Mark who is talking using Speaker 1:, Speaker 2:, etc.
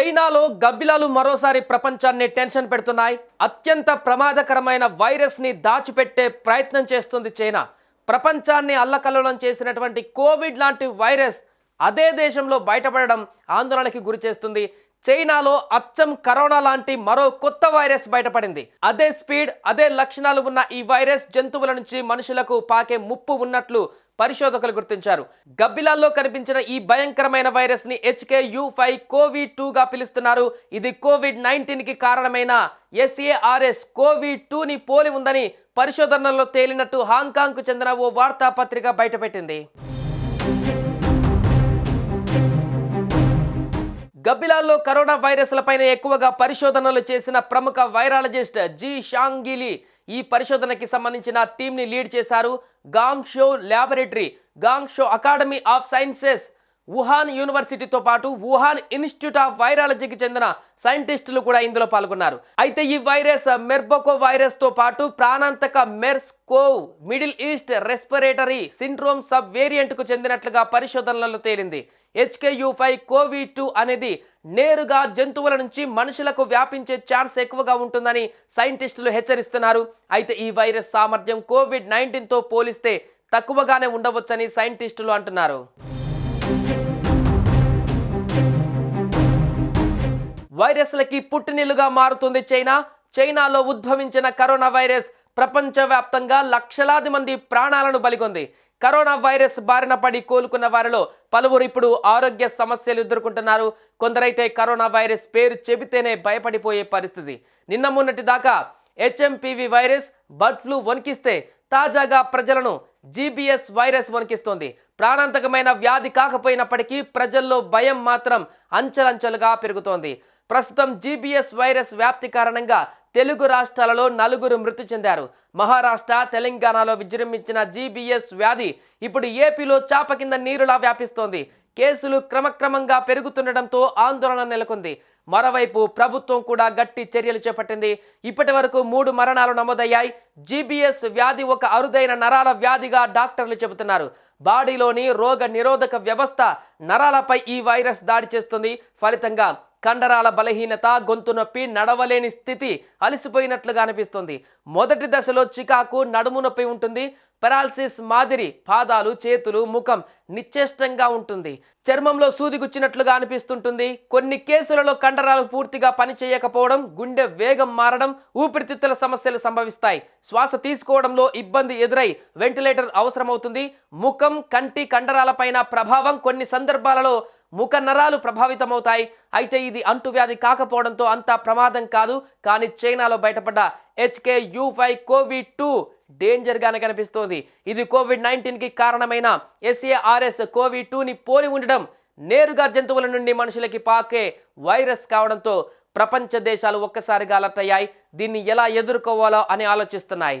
Speaker 1: చైనాలో గబ్బిలాలు మరోసారి ప్రపంచాన్ని టెన్షన్ పెడుతున్నాయి. అత్యంత ప్రమాదకరమైన వైరస్ని దాచిపెట్టే ప్రయత్నం చేస్తుంది చైనా. ప్రపంచాన్ని అల్లకల్లోలం చేసినటువంటి కోవిడ్ లాంటి వైరస్ అదే దేశంలో బయటపడడం ఆందోళనకి గురి చేస్తుంది. చైనాలో అచ్చం కరోనా లాంటి మరో కొత్త వైరస్ బయటపడింది. అదే స్పీడ్ అదే లక్షణాలు ఉన్న ఈ వైరస్ జంతువుల నుంచి మనుషులకు పాకే ముప్పు ఉన్నట్లు పరిశోధకులు గుర్తించారు. గబ్బిలాల్లో కనిపించిన ఈ భయంకరమైన వైరస్ని హెచ్కే యూ ఫైవ్ కోవిడ్ టూగా పిలుస్తున్నారు. ఇది కోవిడ్ నైన్టీన్కి కారణమైన ఎస్ఏఆర్ఎస్ కోవిడ్ టూని పోలి ఉందని పరిశోధనలో తేలినట్టు హాంకాంగ్కు చెందిన ఓ వార్తాపత్రిక బయటపెట్టింది. గబ్బిలాల్లో కరోనా వైరస్లపైన ఎక్కువగా పరిశోధనలు చేసిన ప్రముఖ వైరాలజిస్ట్ జీ షాంగిలి ఈ పరిశోధనకి సంబంధించిన టీంని లీడ్ చేశారు Guangzhou laboratory Guangzhou academy of sciences. Wuhan యూనివర్సిటీతో పాటు వుహాన్ ఇన్స్టిట్యూట్ ఆఫ్ వైరాలజీకి చెందిన సైంటిస్టులు కూడా ఇందులో పాల్గొన్నారు. అయితే ఈ వైరస్ మెర్బోకో వైరస్తో పాటు ప్రాణాంతక MERS CoV Middle East respiratory syndrome sub వేరియంట్కు చెందినట్లుగా పరిశోధనలలో తేలింది. హెచ్కేయూ ఫైవ్ కోవిడ్ టూ అనేది నేరుగా జంతువుల నుంచి మనుషులకు వ్యాపించే ఛాన్స్ ఎక్కువగా ఉంటుందని సైంటిస్టులు హెచ్చరిస్తున్నారు. అయితే ఈ వైరస్ సామర్థ్యం కోవిడ్ నైన్టీన్తో పోలిస్తే తక్కువగానే ఉండవచ్చని సైంటిస్టులు అంటున్నారు. వైరస్లకి పుట్టినిల్లుగా మారుతుంది చైనా. చైనాలో ఉద్భవించిన కరోనా వైరస్ ప్రపంచవ్యాప్తంగా లక్షలాది మంది ప్రాణాలను బలికొంది కరోనా వైరస్ బారిన పడి కోలుకున్న వారిలో పలువురు ఇప్పుడు ఆరోగ్య సమస్యలు ఎదుర్కొంటున్నారు. కొందరైతే కరోనా వైరస్ పేరు చెబితేనే భయపడిపోయే పరిస్థితి. నిన్న మొన్నటి దాకా హెచ్ఎంపివి వైరస్ బర్డ్ ఫ్లూ వణికిస్తే తాజాగా ప్రజలను జీబీఎస్ వైరస్ వణికిస్తోంది. ప్రాణాంతకమైన వ్యాధి కాకపోయినప్పటికీ ప్రజల్లో భయం మాత్రం అంచెలంచెలుగా పెరుగుతోంది. ప్రస్తుతం జీబీఎస్ వైరస్ వ్యాప్తి కారణంగా తెలుగు రాష్ట్రాలలో నలుగురు మృతి చెందారు. మహారాష్ట్ర తెలంగాణలో విజృంభించిన జీబీఎస్ వ్యాధి ఇప్పుడు ఏపీలో చాప కింద నీరులా వ్యాపిస్తోంది. కేసులు క్రమక్రమంగా పెరుగుతుండటంతో ఆందోళన నెలకొంది. మరోవైపు ప్రభుత్వం కూడా గట్టి చర్యలు చేపట్టింది. ఇప్పటి వరకు మూడు మరణాలు నమోదయ్యాయి. జీబీఎస్ వ్యాధి ఒక అరుదైన నరాల వ్యాధిగా డాక్టర్లు చెబుతున్నారు. బాడీలోని రోగ నిరోధక వ్యవస్థ నరాలపై ఈ వైరస్ దాడి చేస్తుంది. ఫలితంగా కండరాల బలహీనత గొంతు నొప్పి నడవలేని స్థితి అలసిపోయినట్లుగా అనిపిస్తుంది. మొదటి దశలో చికాకు నడుము నొప్పి ఉంటుంది. పెరాలసిస్ మాదిరి పాదాలు చేతులు ముఖం నిశ్చేష్టంగా ఉంటుంది. చర్మంలో సూది గుచ్చినట్లుగా అనిపిస్తుంటుంది. కొన్ని కేసులలో కండరాలు పూర్తిగా పనిచేయకపోవడం గుండె వేగం మారడం ఊపిరితిత్తుల సమస్యలు సంభవిస్తాయి. శ్వాస తీసుకోవడంలో ఇబ్బంది ఎదురై వెంటిలేటర్ అవసరమవుతుంది. ముఖం కంటి కండరాలపైన ప్రభావం కొన్ని సందర్భాలలో ముఖ నరాలు ప్రభావితమవుతాయి. అయితే ఇది అంటువ్యాధి కాకపోవడంతో అంత ప్రమాదం కాదు. కానీ చైనాలో బయటపడ్డ HK U five COVID two డేంజర్గానే కనిపిస్తోంది. ఇది కోవిడ్ నైన్టీన్కి కారణమైన ఎస్ఏఆర్ఎస్ కోవిడ్ టూని పోలి ఉండడం నేరుగా జంతువుల నుండి మనుషులకి పాకే వైరస్ కావడంతో ప్రపంచ దేశాలు ఒక్కసారిగా అలర్ట్ అయ్యాయి. దీన్ని ఎలా ఎదుర్కోవాలో అని ఆలోచిస్తున్నాయి.